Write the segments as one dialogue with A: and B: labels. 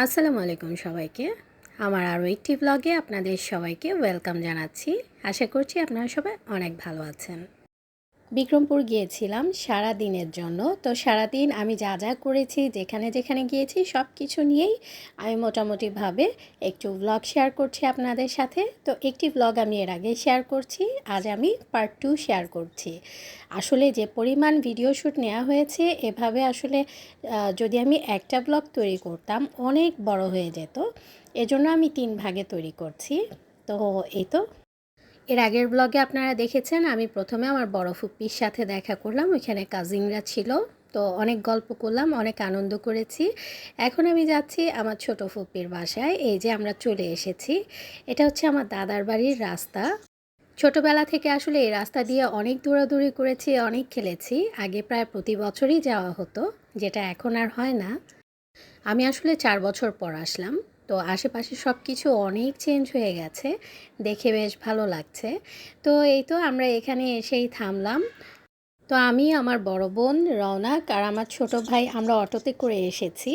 A: আসসালামু আলাইকুম সবাইকে। আমার আরও একটি ব্লগে আপনাদের সবাইকে ওয়েলকাম জানাচ্ছি। আশা করছি আপনারা সবাই অনেক ভালো আছেন। বিক্রমপুর গিয়েছিলাম সারা দিনের জন্য। তো সারাদিন আমি যা যা করেছি, যেখানে যেখানে গিয়েছি সব কিছু নিয়েই আমি মোটামুটিভাবে একটু ব্লগ শেয়ার করছি আপনাদের সাথে। তো একটি ব্লগ আমি এর আগে শেয়ার করছি, আজ আমি পার্ট টু শেয়ার করছি। আসলে যে পরিমাণ ভিডিও শ্যুট নেওয়া হয়েছে, এভাবে আসলে যদি আমি একটা ব্লগ তৈরি করতাম, অনেক বড় হয়ে যেত। এজন্য আমি তিন ভাগে তৈরি করছি। তো এই তো এর আগের ব্লগে আপনারা দেখেছেন, আমি প্রথমে আমার বড় ফুপ্পির সাথে দেখা করলাম, ওইখানে কাজিনরা ছিল। তো অনেক গল্প করলাম, অনেক আনন্দ করেছি। এখন আমি যাচ্ছি আমার ছোট ফুপ্পির বাসায়, এই যে আমরা চলে এসেছি। এটা হচ্ছে আমার দাদার বাড়ির রাস্তা। ছোটবেলা থেকে আসলে এই রাস্তা দিয়ে অনেক দৌড়াদৌড়ি করেছি, অনেক খেলেছি। আগে প্রায় প্রতি বছরই যাওয়া হতো, যেটা এখন আর হয় না। আমি আসলে চার বছর পর আসলাম। তো আশেপাশে সব কিছু অনেক চেঞ্জ হয়ে গেছে। দেখে বেশ ভালো লাগছে। তো এই তো আমরা এখানে এসেই থামলাম। তো আমি, আমার বড় বোন রওনাক আর আমার ছোট ভাই, আমরা অটোতে করে এসেছি।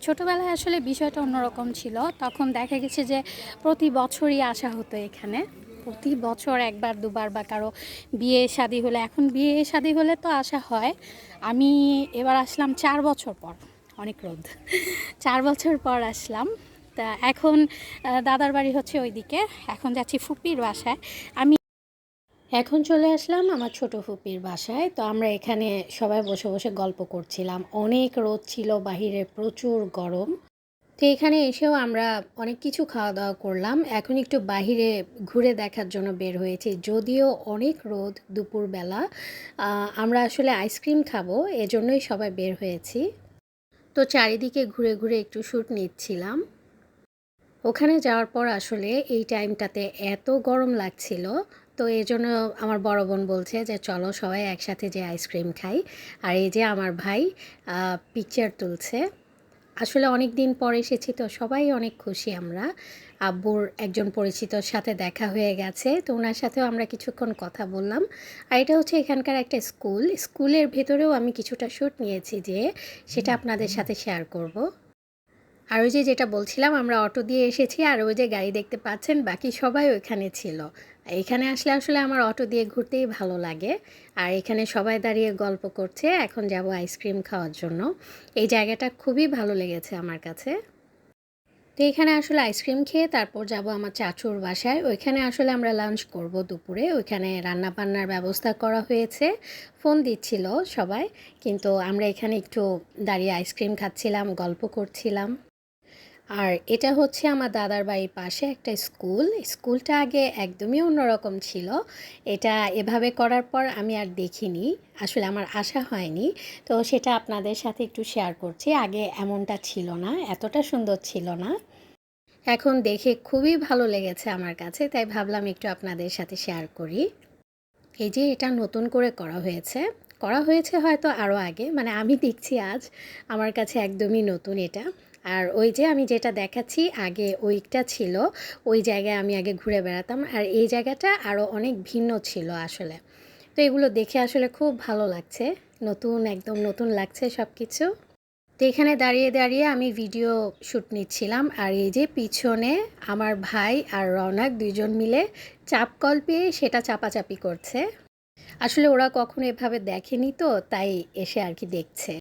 B: ছোটোবেলায় আসলে বিষয়টা অন্যরকম ছিল। তখন দেখা গেছে যে প্রতি বছরই আসা হতো এখানে। প্রতি বছর একবার, দুবার বা কারও বিয়ে, শাদি হলে। এখন বিয়ে, শাদি হলে তো আসা হয়। আমি এবার আসলাম চার বছর পর। অনেক রোদ। চার বছর পর আসলাম। তা এখন দাদার বাড়ি হচ্ছে ওইদিকে। এখন যাচ্ছি ফুপির বাসায়। আমি
A: এখন চলে আসলাম আমার ছোট ফুপির বাসায়। তো আমরা এখানে সবাই বসে বসে গল্প করছিলাম। অনেক রোদ ছিল, বাহিরে প্রচুর গরম। তো এখানে এসেও আমরা অনেক কিছু খাওয়া দাওয়া করলাম। এখন একটু বাহিরে ঘুরে দেখার জন্য বের হয়েছি। যদিও অনেক রোদ দুপুরবেলা। আমরা আসলে আইসক্রিম খাব, এজন্যই সবাই বের হয়েছি। তো চারিদিকে ঘুরে ঘুরে একটু শ্যুট নিচ্ছিলাম। ওখানে যাওয়ার পর আসলে এই টাইমটাতে এত গরম লাগছিল, তো এই জন্য আমার বড় বোন বলছে যে, চলো সবাই একসাথে যে আইসক্রিম খাই। আর এই যে আমার ভাই পিকচার তুলছে। আসলে অনেক দিন পর এসেছি তো সবাই অনেক খুশি আমরা। আব্বুর একজন পরিচিতর সাথে দেখা হয়ে গেছে তো ওনার সাথেও আমরা কিছুক্ষণ কথা বললাম। আর এটা হচ্ছে এখানকার একটা স্কুল। স্কুলের ভেতরেও আমি কিছুটা শ্যুট নিয়েছি যে সেটা আপনাদের সাথে শেয়ার করব। আর ওই যে যেটা বলছিলাম, আমরা অটো দিয়ে এসেছি আর ওই যে গাড়ি দেখতে পাচ্ছেন, বাকি সবাই ওইখানে ছিল। এখানে আসলে আসলে আমার অটো দিয়ে ঘুরতেই ভালো লাগে। আর এখানে সবাই দাঁড়িয়ে গল্প করছে, এখন যাব আইসক্রিম খাওয়ার জন্য। এই জায়গাটা খুবই ভালো লেগেছে আমার কাছে। তো এখানে আসলে আইসক্রিম খেয়ে তারপর যাব আমার চাচুর বাসায়। ওইখানে আসলে আমরা লাঞ্চ করব দুপুরে। ওইখানে রান্না বান্নার ব্যবস্থা করা হয়েছে। ফোন দিচ্ছিল সবাই, কিন্তু আমরা এখানে একটু দাঁড়িয়ে আইসক্রিম খাচ্ছিলাম, গল্প করছিলাম। আর এটা হচ্ছে আমার দাদার বাড়ির পাশে একটা স্কুল। স্কুলটা আগে একদমই অন্যরকম ছিল। এটা এভাবে করার পর আমি আর দেখিনি। আসলে আমার আশা হয়নি। তো সেটা আপনাদের সাথে একটু শেয়ার করছি। আগে এমনটা ছিল না, এতটা সুন্দর ছিল না। এখন দেখে খুবই ভালো লেগেছে আমার কাছে, তাই ভাবলাম একটু আপনাদের সাথে শেয়ার করি। এই যে এটা নতুন করে করা হয়েছে। করা হয়েছে হয়তো আরও আগে মানে আমি দেখছি আজ। আমার কাছে একদমই নতুন এটা। আর ওই যে আমি যেটা দেখাচ্ছি, আগে ওইটা ছিল, ওই জায়গায় আমি আগে ঘুরে বেড়াতাম আর এই জায়গাটা আরও অনেক ভিন্ন ছিল আসলে। তো এগুলো দেখে আসলে খুব ভালো লাগছে, নতুন, একদম নতুন লাগছে সব কিছু তো এখানে দাঁড়িয়ে দাঁড়িয়ে আমি ভিডিও শ্যুট নিচ্ছিলাম আর এই যে পিছনে আমার ভাই আর রওনাক দুইজন মিলে চাপ কল পেয়ে সেটা চাপাচাপি করছে। আসলে ওরা কখনো এভাবে দেখেনি তো, তাই এসে আর কি দেখছে।